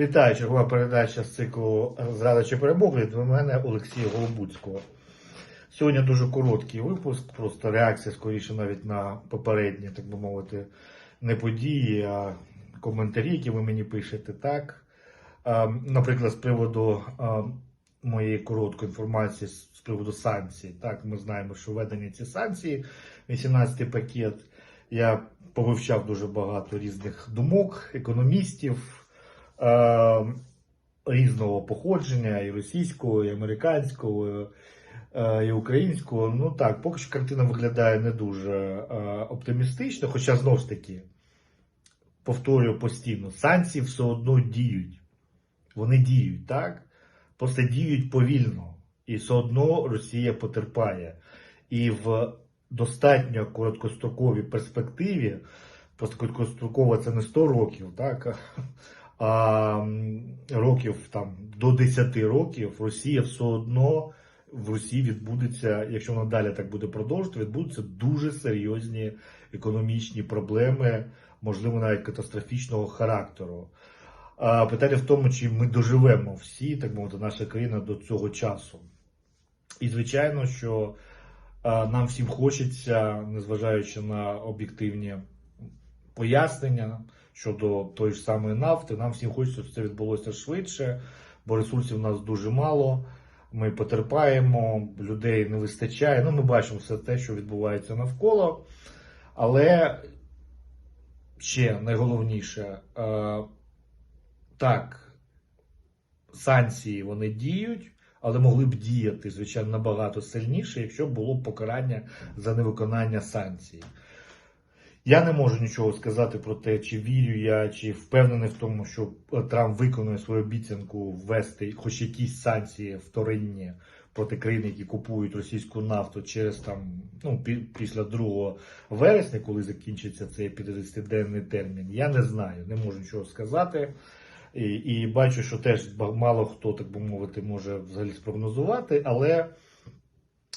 Вітаю, чергова передача з циклу Зрада чи перемоги від мене Олексія Голобуцького. Сьогодні дуже короткий випуск, просто реакція скоріше навіть на попередні, так би мовити, не події, а коментарі, які ви мені пишете. Так, наприклад, з приводу моєї короткої інформації з приводу санкцій. Так, ми знаємо, що введені ці санкції, 18-й пакет. Я повивчав дуже багато різних думок, економістів е, різного походження, і російського, і американського, е, і українського. Ну так, поки що картина виглядає не дуже е, оптимістично, хоча знову ж таки, повторюю постійно, санкції все одно діють. Вони діють, так? Просто діють повільно. І все одно Росія потерпає. І в достатньо короткостроковій перспективі, просто короткостроково це не 100 років, так, років там, до 10 років Росія все одно в Росії відбудеться, якщо вона далі так буде продовжувати, відбудуться дуже серйозні економічні проблеми, можливо, навіть катастрофічного характеру. Питання в тому, чи ми доживемо всі, так мовити, наша країна до цього часу. І звичайно, що нам всім хочеться, незважаючи на об'єктивні пояснення щодо тої ж самої нафти, нам всім хочеться, щоб це відбулося швидше, бо ресурсів у нас дуже мало. Ми потерпаємо, людей не вистачає. Ну, ми бачимо все те, що відбувається навколо. Але ще найголовніше, е, так, санкції вони діють, але могли б діяти, звичайно, набагато сильніше, якщо було покарання за невиконання санкцій. Я не можу нічого сказати про те, чи вірю я, чи впевнений в тому, що Трамп виконує свою обіцянку ввести хоч якісь санкції вторинні проти країн, які купують російську нафту через там ну після 2 вересня, коли закінчиться цей 50-денний термін. Я не знаю, не можу нічого сказати. І, і бачу, що теж мало хто, так би мовити, може взагалі спрогнозувати, але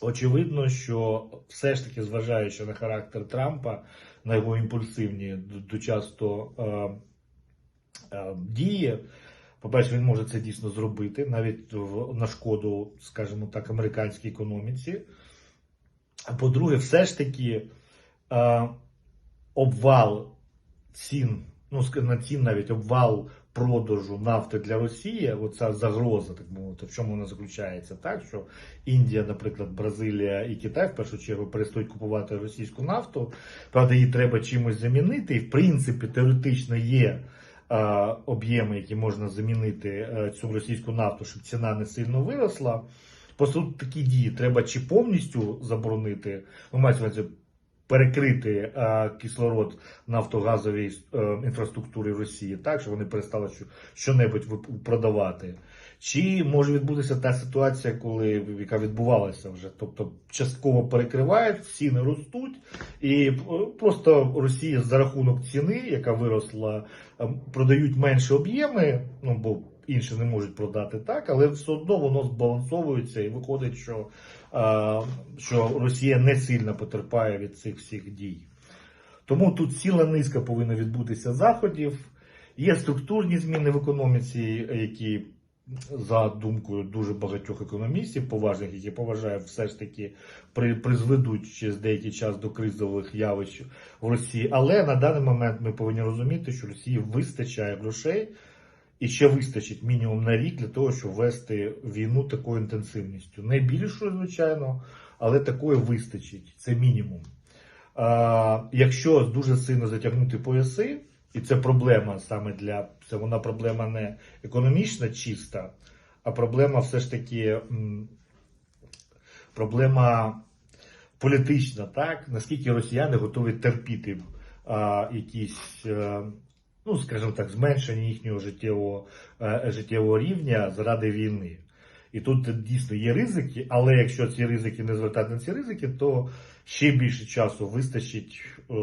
очевидно, що все ж таки, зважаючи на характер Трампа, на його імпульсивні д- д- часто е, е, дії. По-перше, він може це дійсно зробити, навіть в, на шкоду, скажімо так, американській економіці. А по-друге, все ж таки е, обвал цін, ну на цін навіть обвал продажу нафти для Росії, оця загроза, так мовити, в чому вона заключається, так що Індія, наприклад, Бразилія і Китай в першу чергу перестають купувати російську нафту. Правда, її треба чимось замінити, і в принципі теоретично є. е, Об'єми, які можна замінити е, цю російську нафту, щоб ціна не сильно виросла. Просто тут такі дії треба чи повністю заборонити, на увазі перекрити е, кислород нафтогазовій е, інфраструктурі Росії, так щоб вони перестали що, що-небудь продавати. Чи може відбутися та ситуація, коли яка відбувалася вже, тобто частково перекривають, ціни ростуть, і е, просто Росія за рахунок ціни, яка виросла, е, продають менші об'єми, ну бо інші не можуть продати так, але все одно воно збалансовується і виходить, що, е, що Росія не сильно потерпає від цих всіх дій. Тому тут ціла низка повинна відбутися заходів. Є структурні зміни в економіці, які за думкою дуже багатьох економістів, поважних, які поважаю, все ж таки при, призведуть через деякий час до кризових явищ в Росії. Але на даний момент ми повинні розуміти, що Росії вистачає грошей і ще вистачить мінімум на рік для того, щоб вести війну такою інтенсивністю. Не більшою, звичайно, але такої вистачить. Це мінімум. А, якщо дуже сильно затягнути пояси, і це проблема саме для це вона проблема не економічна чиста, а проблема все ж таки проблема політична, так наскільки росіяни готові терпіти а, якісь, е, ну скажімо так, зменшення їхнього життєвого, е, життєвого рівня заради війни. І тут дійсно є ризики, але якщо ці ризики не звертати на ці ризики, то ще більше часу вистачить е,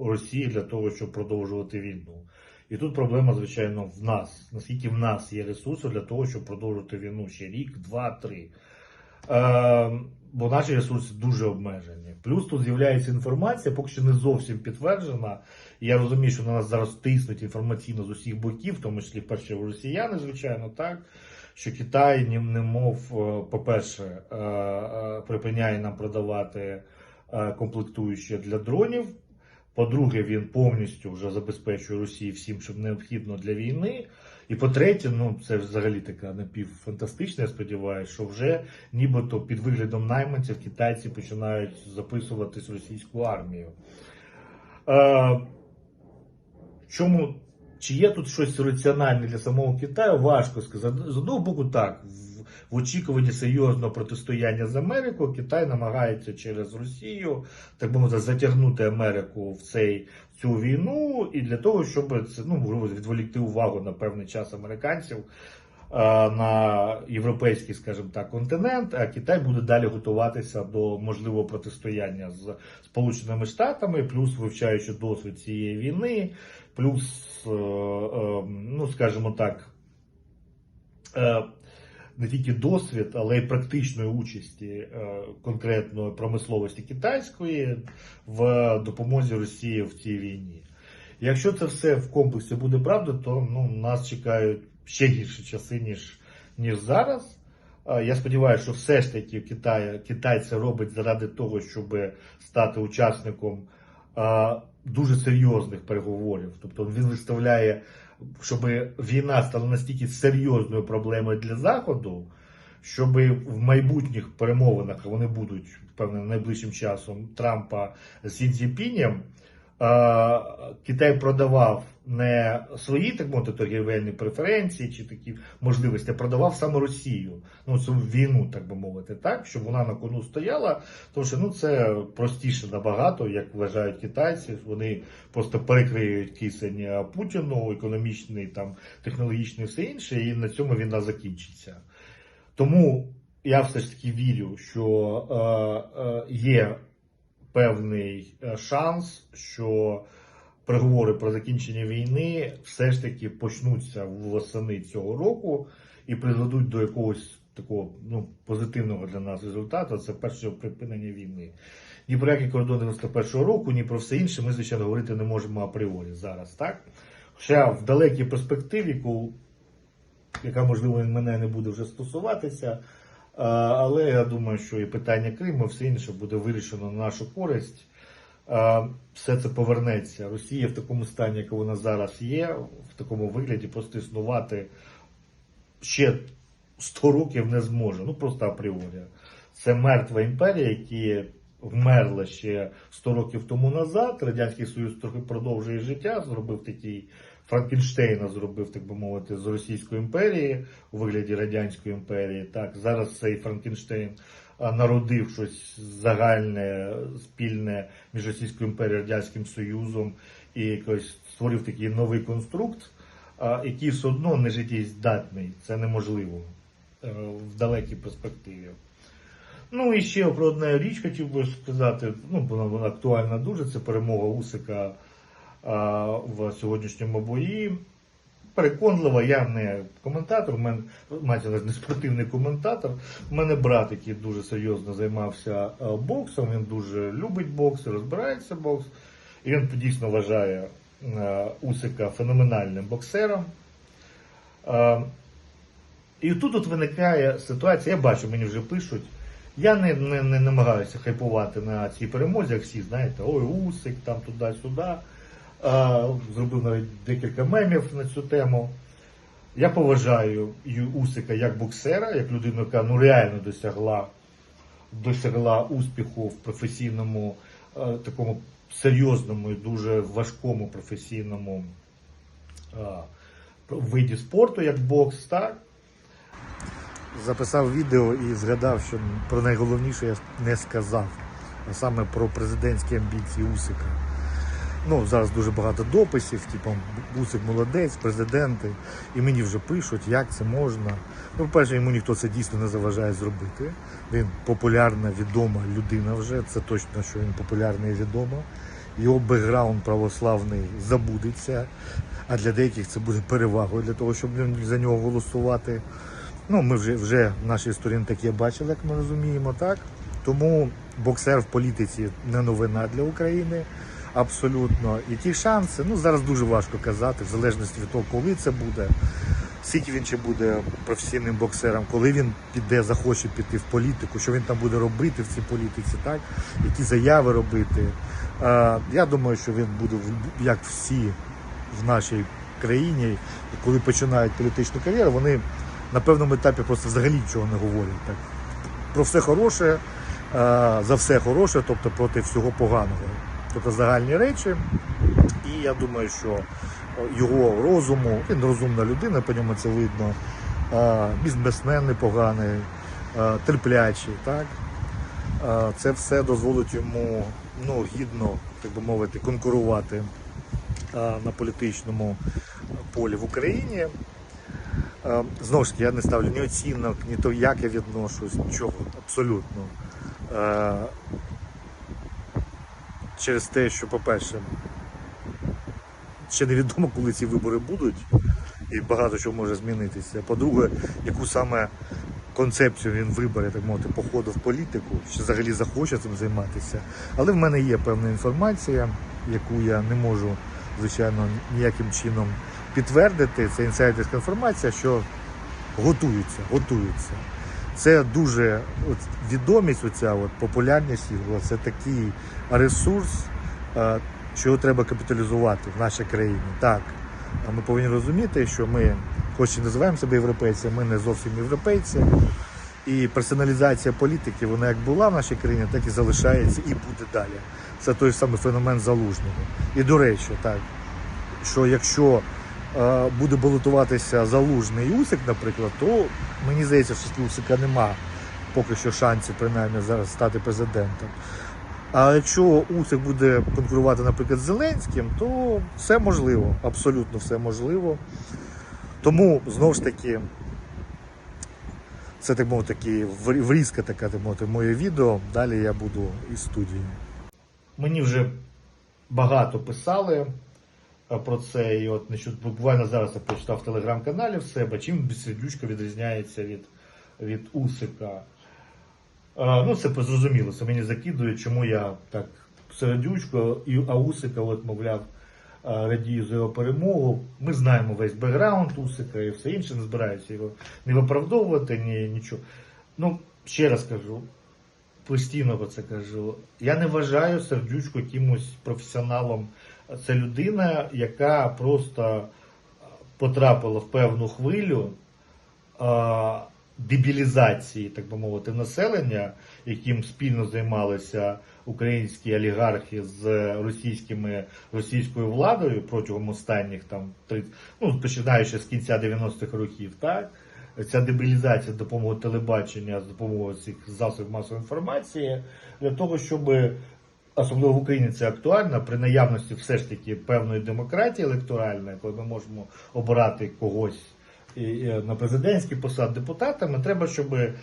Росії для того, щоб продовжувати війну. І тут проблема, звичайно, в нас. Наскільки в нас є ресурси для того, щоб продовжувати війну ще рік, два, три. Е, бо наші ресурси дуже обмежені. Плюс тут з'являється інформація, поки що не зовсім підтверджена. Я розумію, що на нас зараз тиснуть інформаційно з усіх боків, в тому числі перші росіяни, звичайно, так. Що Китай, немов, е, по-перше, е, припиняє нам продавати е, комплектуючі для дронів. По-друге, він повністю вже забезпечує Росії всім, що необхідно для війни. І по-третє, ну це взагалі така напівфантастична, я сподіваюся, що вже нібито під виглядом найманців китайці починають записуватись в російську армію. Е, чому чи є тут щось раціональне для самого Китаю? Важко сказати. З одного боку, так. В, очікуванні серйозного протистояння з Америкою Китай намагається через Росію, так би мовити, затягнути Америку в цей цю війну, і для того, щоб це ну відволікти увагу на певний час американців на європейський, скажімо так, континент. А Китай буде далі готуватися до можливого протистояння з Сполученими Штатами, плюс вивчаючи досвід цієї війни, плюс, е, е, ну скажімо так. е, Не тільки досвід, але й практичної участі е, конкретної промисловості китайської в допомозі Росії в цій війні. Якщо це все в комплексі буде правда, то ну, нас чекають ще гірші часи, ніж, ніж зараз. Я сподіваюся, що все ж таки Китай, Китай це робить заради того, щоб стати учасником дуже серйозних переговорів. Тобто він виставляє, щоб війна стала настільки серйозною проблемою для Заходу, щоб в майбутніх перемовинах вони будуть певно найближчим часом Трампа з Сі Цзіньпінем, е, Китай продавав не свої так мовити торгівельні преференції чи такі можливості, а продавав саме Росію. Ну цю війну, так би мовити, так щоб вона на кону стояла. Тому що ну це простіше набагато, як вважають китайці. Вони просто перекриють кисень Путіну, економічний, там технологічний, все інше, і на цьому війна закінчиться. Тому я все ж таки вірю, що е, е, є певний е, шанс, що переговори про закінчення війни все ж таки почнуться восени цього року і призведуть до якогось такого ну, позитивного для нас результату. Це перше припинення війни. Ні про які кордони 91-го року, ні про все інше ми, звичайно, говорити не можемо апріорі зараз, так? Хоча в далекій перспективі, яка можливо мене не буде вже стосуватися. Але я думаю, що і питання Криму, все інше буде вирішено на нашу користь. Все це повернеться. Росія в такому стані, як вона зараз є, в такому вигляді просто існувати ще 100 років не зможе. Ну просто апріорі. Це мертва імперія, яка вмерла ще 100 років тому назад. Радянський Союз трохи продовжує життя, зробив такий Франкенштейна зробив, так би мовити, з Російської імперії у вигляді Радянської імперії. Так, зараз цей Франкенштейн народив щось загальне, спільне між Російською імперією Радянським Союзом і якось створив такий новий конструкт, який все одно не життєздатний. Це неможливо е, в далекій перспективі. Ну і ще про одну річ хотів би сказати, ну вона, актуальна дуже, це перемога Усика в сьогоднішньому бої. Переконливо, я не коментатор, у мене на не спортивний коментатор. У мене брат, який дуже серйозно займався боксом, він дуже любить бокс, розбирається в бокс. І він дійсно вважає Усика феноменальним боксером. І тут от виникає ситуація, я бачу, мені вже пишуть. Я не, не, не намагаюся хайпувати на цій перемозі, як всі знаєте, ой, Усик, там туди-сюди. Зробив навіть декілька мемів на цю тему. Я поважаю Усика як боксера, як людину, яка ну, реально досягла, досягла успіху в професійному, е, такому серйозному і дуже важкому професійному е, виді спорту, як бокс. так? записав відео і згадав, що про найголовніше я не сказав, а саме про президентські амбіції Усика. Ну, зараз дуже багато дописів, типу, Усик молодець, президенти, і мені вже пишуть, як це можна. Ну, по-перше, йому ніхто це дійсно не заважає зробити. Він популярна, відома людина вже, це точно, що він популярний і відомо. Його бекграунд православний забудеться, а для деяких це буде перевагою для того, щоб за нього голосувати. Ну, ми вже, вже нашій історії таке бачили, як ми розуміємо, так? Тому боксер в політиці не новина для України. Абсолютно. Які шанси? Ну, зараз дуже важко казати, в залежності від того, коли це буде, скільки він ще буде професійним боксером, коли він піде, захоче піти в політику, що він там буде робити в цій політиці, так? які заяви робити. Е, я думаю, що він буде, як всі в нашій країні, коли починають політичну кар'єру, вони на певному етапі просто взагалі нічого не говорять. Так? Про все хороше, е, за все хороше, тобто проти всього поганого. Тобто загальні речі. І я думаю, що його розуму, він розумна людина, по ньому це видно. е, Бізнесмен непоганий, е, терплячий. Так? Е, Це все дозволить йому ну, гідно, так би мовити, конкурувати е, на політичному полі в Україні. Е, Знову ж таки, я не ставлю ні оцінок, ні то, як я відношусь, нічого, абсолютно. Через те, що, по-перше, ще невідомо, коли ці вибори будуть, і багато чого може змінитися. По-друге, яку саме концепцію він вибере, так мовити, по ходу в політику, чи взагалі захоче цим займатися. Але в мене є певна інформація, яку я не можу, звичайно, ніяким чином підтвердити. Це інсайдерська інформація, що готуються, готуються. Це дуже от, відомість, оця от, популярність його, це такий ресурс, е, що його треба капіталізувати в нашій країні. Так, ми повинні розуміти, що ми, хоч і називаємо себе європейцями, ми не зовсім європейці. І персоналізація політики, вона як була в нашій країні, так і залишається і буде далі. Це той самий феномен залужного. І до речі, так, що якщо е, буде балотуватися залужний Усик, наприклад, то мені здається, що Усика нема поки що шансів принаймні зараз стати президентом. А якщо Усик буде конкурувати, наприклад, з Зеленським, то все можливо, абсолютно все можливо. Тому знову ж таки, це так мовити, такі врі- врізка така, так мовити, моє відео. Далі я буду із студії. Мені вже багато писали е, про це. І от значить, буквально зараз я прочитав в телеграм-каналі в себе, чим Сердючка відрізняється від, від Усика. Е, Ну, це зрозуміло, це мені закидують, чому я так середючко, і а Усика, от, мовляв, радію за його перемогу. Ми знаємо весь бекграунд Усика і все інше, не збираюся його не виправдовувати, ні нічого. Ну, ще раз кажу, постійно про це кажу. Я не вважаю сердючку якимось професіоналом. Це людина, яка просто потрапила в певну хвилю дебілізації, так би мовити, населення, яким спільно займалися українські олігархи з російськими російською владою протягом останніх там 30, ну починаючи з кінця 90-х років, так. Ця дебілізація з допомогою телебачення, з допомогою цих засобів масової інформації, для того, щоб особливо в Україні це актуально, при наявності все ж таки певної демократії електоральної, коли ми можемо обирати когось на президентський посад депутатами, треба, щоб е,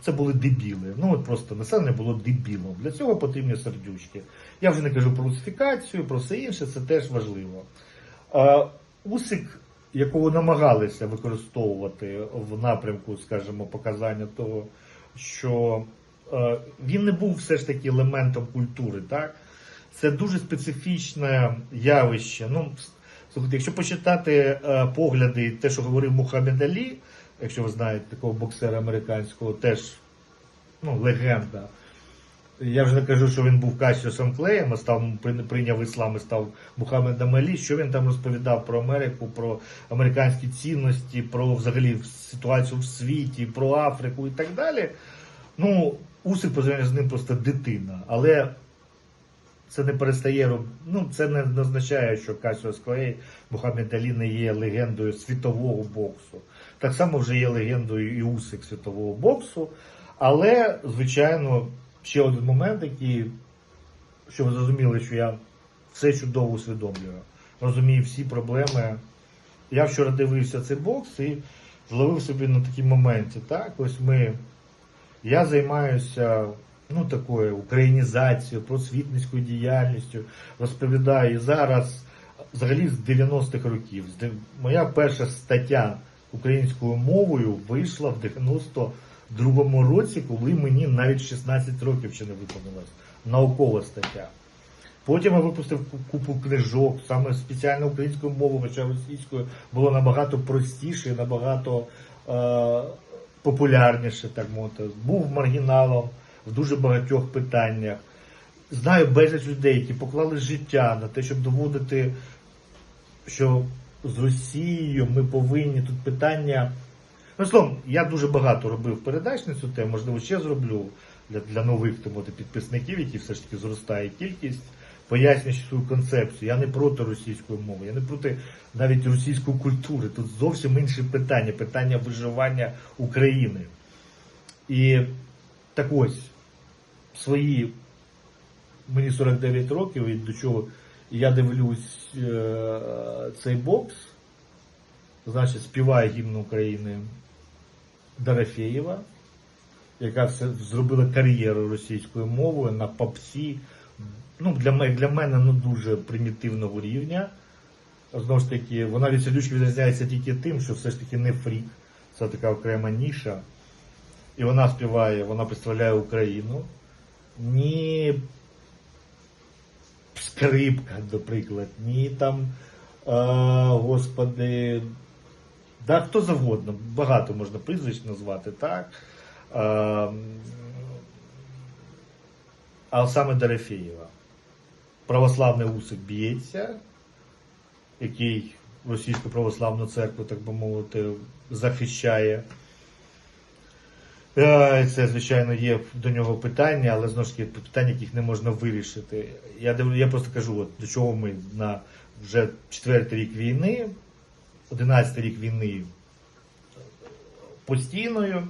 це були дебіли. Ну от просто населення було дебілом. Для цього потрібні сердючки. Я вже не кажу про русифікацію, про все інше, це теж важливо. Е, Усик, якого намагалися використовувати в напрямку, скажімо, показання того, що він не був все ж таки елементом культури, так? Це дуже специфічне явище. Ну, слухайте, якщо почитати е, погляди, те, що говорив Мухаммед Алі, якщо ви знаєте такого боксера американського, теж ну, легенда. Я вже не кажу, що він був Касіусом Клеєм, а став прийняв іслам і став Мухаммедом Алі. Що він там розповідав про Америку, про американські цінності, про взагалі ситуацію в світі, про Африку і так далі. Ну, Усик по зрівнянню з ним просто дитина. Але це не перестає ну, це не означає, що Касіус Клей, Мухаммед Алі не є легендою світового боксу. Так само вже є легендою і Усик світового боксу. Але, звичайно, ще один момент, який, щоб ви зрозуміли, що я все чудово усвідомлюю. Розумію всі проблеми. Я вчора дивився цей бокс і зловив собі на такій моменті. Так, ось ми. Я займаюся ну, такою українізацією, просвітницькою діяльністю, розповідаю зараз, взагалі з 90-х років. Моя перша стаття українською мовою вийшла в 92-му році, коли мені навіть 16 років ще не виповнилось. Наукова стаття. Потім я випустив купу книжок, саме спеціально українською мовою, хоча російською було набагато простіше, набагато е, популярніше, так мовити. Був маргіналом в дуже багатьох питаннях. Знаю безліч людей, які поклали життя на те, щоб доводити, що з Росією ми повинні тут питання. Ну, словом, я дуже багато робив передач на цю тему, можливо, ще зроблю для, для нових тому, підписників, які все ж таки зростає кількість, пояснюючи свою концепцію. Я не проти російської мови, я не проти навіть російської культури. Тут зовсім інші питання, питання виживання України. І так ось, свої мені 49 років, і до чого я дивлюсь е, цей бокс, значить, співає гімн України Дорофєєва, яка зробила кар'єру російською мовою на попсі. Ну, для, мене- для мене ну, дуже примітивного рівня. Знову ж таки, вона від Сидючки відрізняється тільки тим, що все ж таки не фрік, це така окрема ніша. І вона співає, вона представляє Україну. Ні скрипка, наприклад, ні там, а, господи, да, хто завгодно, багато можна прізвищ назвати, так. А, м, а саме Дорофєєва. Православний усик б'ється, який російську православну церкву, так би мовити, захищає. Е, Це, звичайно, є до нього питання, але знову ж таки питання, яких не можна вирішити. Я, я просто кажу, от, до чого ми на вже четвертий рік війни, одинадцятий рік війни постійною,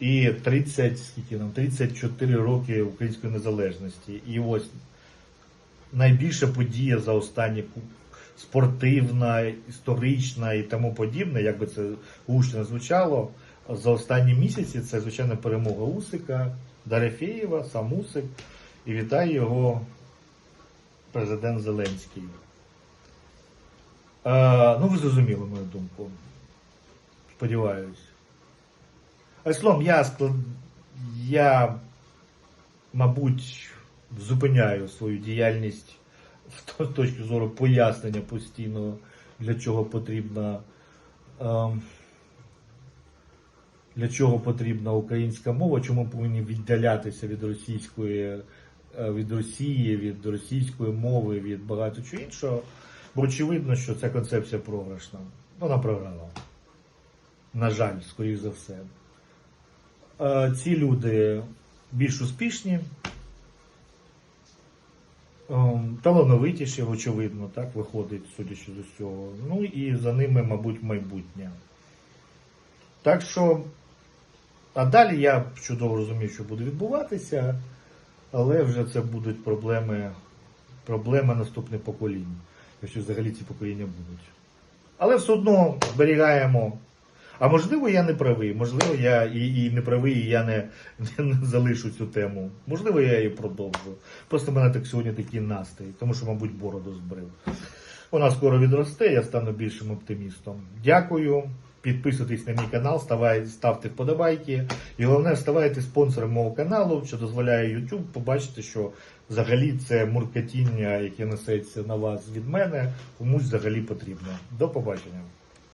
і 30, скільки нам, 34 роки української незалежності. І ось найбільша подія за останні спортивна, історична і тому подібне, як би це гучно звучало, за останні місяці це, звичайно, перемога Усика, Дорофєєва, сам Усик, і вітає його президент Зеленський. Е, ну, ви зрозуміли мою думку. Сподіваюсь. А словом, я, я, мабуть, зупиняю свою діяльність з точки зору пояснення постійного, для чого потрібна. ем, для чого потрібна українська мова, чому повинні віддалятися від російської, е, від Росії, від російської мови, від багато чого іншого. Бо очевидно, що ця концепція програшна. Вона програла. На жаль, скоріш за все. Е, Ці люди більш успішні, ем, талановитіші, очевидно, так виходить, судячи з усього. Ну і за ними, мабуть, майбутнє. Так що, а далі я чудово розумію, що буде відбуватися, але вже це будуть проблеми, проблеми наступних поколінь, якщо взагалі ці покоління будуть. Але все одно зберігаємо. А можливо, я не правий, можливо, я і, і не правий, і я не, не залишу цю тему. Можливо, я її продовжу. Просто в мене так сьогодні такий настрій, тому що, мабуть, бороду збрив. Вона скоро відросте, я стану більшим оптимістом. Дякую. Підписуйтесь на мій канал, ставте вподобайки. І головне, ставайте спонсором мого каналу, що дозволяє YouTube побачити, що взагалі це муркатіння, яке несеться на вас від мене, комусь взагалі потрібно. До побачення.